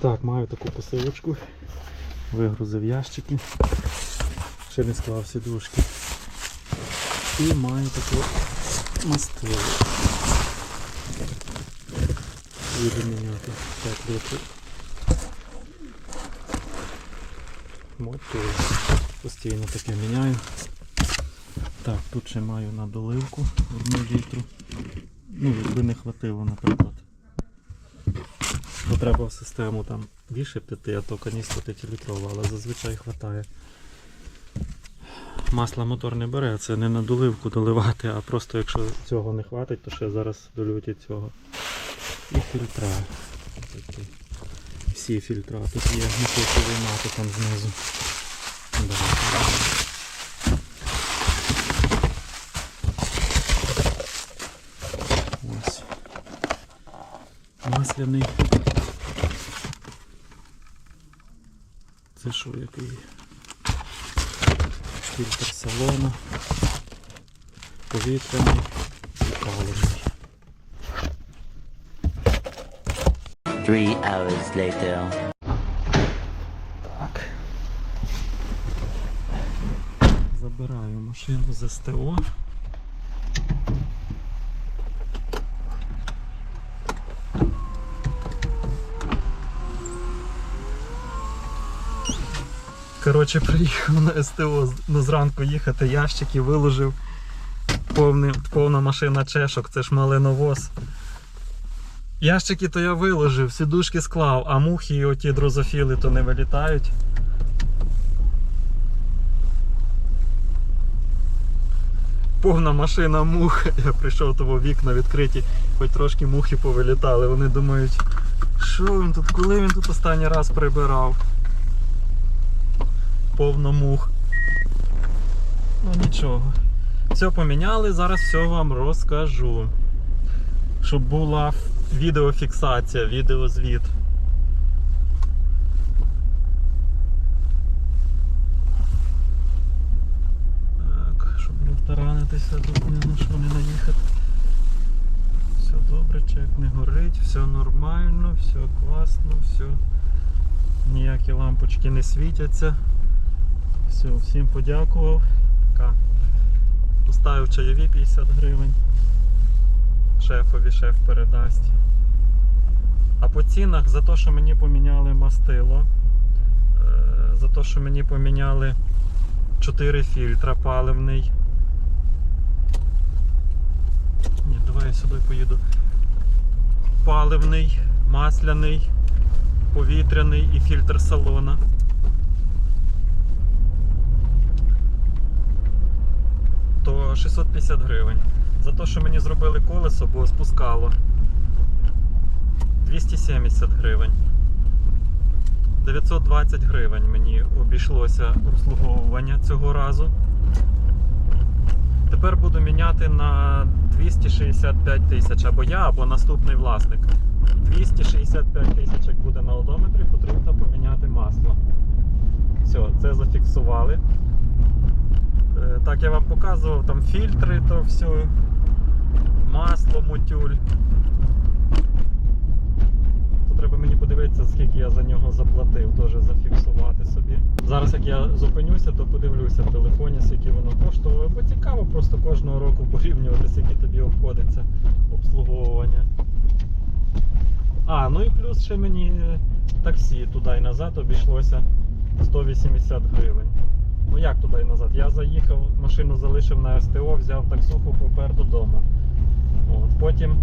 Так, маю таку посилочку. Вигрузив ящики. Ще не склав сідушки. І маю таку мастилу. Буду міняти 5 літрів. Мотор. Постійно таке міняю. Так, тут ще маю на доливку 1 літру. Ну, якби не хватило, наприклад. Бо треба в систему там більше п'яти, а то каністра 5-літрова, але зазвичай вистачає. Масло мотор не бере, це не на доливку доливати, а просто якщо цього не хватить, то ще зараз долють і цього. І фільтра. Всі фільтра. Тут є, не хочу виймати там знизу. Ось. Масляний. Це що який? Фільтр салону. Повітряний і паливний. Three hours later. Так. Забираю машину з СТО. Коротше, приїхав на СТО ну, зранку їхати, ящики виложив. Повний, повна машина чешок, це ж малиновоз. Ящики то я виложив, сідушки склав, а мухи і оті дрозофіли то не вилітають. Повна машина мух. Я прийшов того вікна відкриті, хоч трошки мухи повилітали. Вони думають, що він тут, коли він тут останній раз прибирав. Повно мух. Ну нічого. Все поміняли, зараз все вам розкажу. Щоб була відеофіксація, відеозвіт. Так, щоб не втаранитися, тут ні на що не наїхати. Все добре, чек не горить, все нормально, все класно, все. Ніякі лампочки не світяться. Все, всім подякував. Поставив чайові 50 гривень. Шефові шеф передасть. А по цінах за те, що мені поміняли мастило, е, за те, що мені поміняли 4 фільтра паливний. Ні, давай я сюди поїду. Паливний, масляний, повітряний і фільтр салона. То 650 гривень. За те, що мені зробили колесо, бо спускало. 270 гривень. 920 гривень мені обійшлося обслуговування цього разу. Тепер буду міняти на 265 тисяч або я, або наступний власник. 265 тисяч, як буде на одометрі, потрібно поміняти масло. Все, це зафіксували. Е, Так я вам показував, там фільтри, то все, масло, мотюль. То треба мені подивитися, скільки я за нього заплатив, теж зафіксувати собі. Зараз як я зупинюся, то подивлюся в телефоні, скільки воно коштувало. Бо цікаво просто кожного року порівнювати, скільки тобі обходиться обслуговування. А, ну і плюс ще мені таксі туди і назад обійшлося 180 гривень. Як туди і назад? Я заїхав, машину залишив на СТО, взяв таксуху, попер додому. От. Потім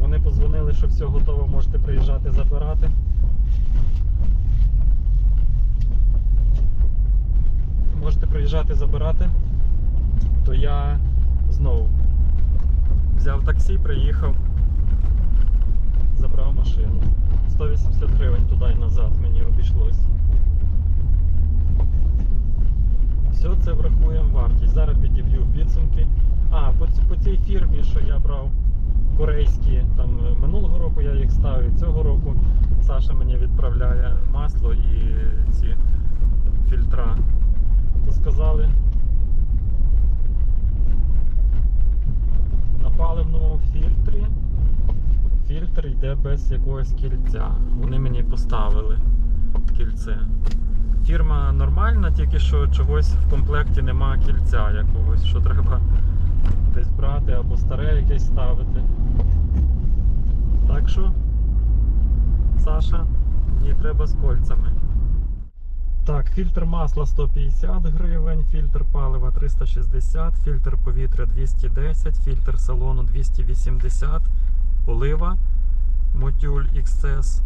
вони подзвонили, що все готово, можете приїжджати забирати. Можете приїжджати забирати. То я знову взяв таксі, приїхав, забрав машину. 180 гривень туди і назад мені обійшлось. Все це врахуємо вартість. Зараз підіб'ю підсумки. А, по, ц- по цій фірмі, що я брав корейські, там е, минулого року я їх ставив, цього року Саша мені відправляє масло і ці фільтра. То сказали на паливному фільтрі фільтр йде без якогось кільця. Вони мені поставили кільце. Фірма нормальна, тільки що чогось в комплекті нема кільця якогось, що треба десь брати або старе якесь ставити. Так що, Саша, мені треба з кольцями. Так, фільтр масла 150 гривень, фільтр палива 360, фільтр повітря 210, фільтр салону 280, олива Мотюль XS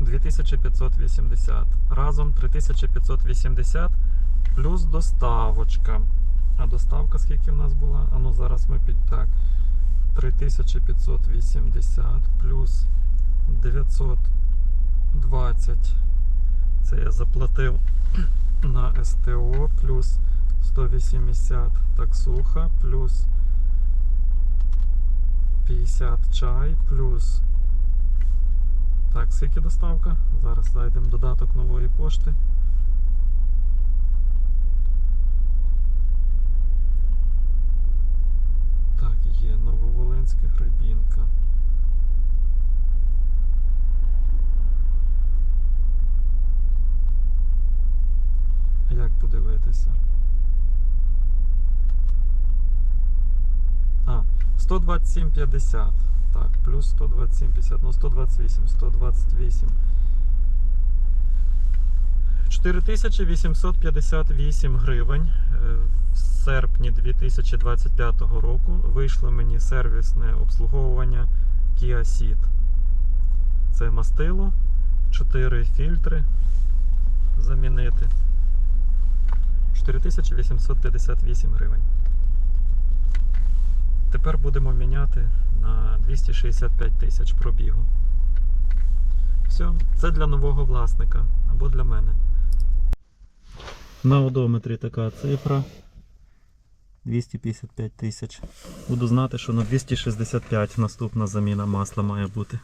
2580. Разом 3580 плюс доставочка. А доставка скільки в нас була? А ну зараз ми під так. 3580 плюс 920. Це я заплатив на СТО плюс 180 таксуха, плюс 50 чай, плюс. Так, скільки доставка? Зараз зайдемо додаток нової пошти. Так, є Нововолинська Гребінка. А Як подивитися? А, 127,50. Так, плюс 127,50. Ну, 128, 128. 4858 гривень е, в серпні 2025 року вийшло мені сервісне обслуговування Kia Ceed. Це мастило, 4 фільтри замінити. 4858 гривень. Тепер будемо міняти на 265 тисяч пробігу. Все, це для нового власника або для мене. На одометрі така цифра. 255 тисяч. Буду знати, що на 265 наступна заміна масла має бути.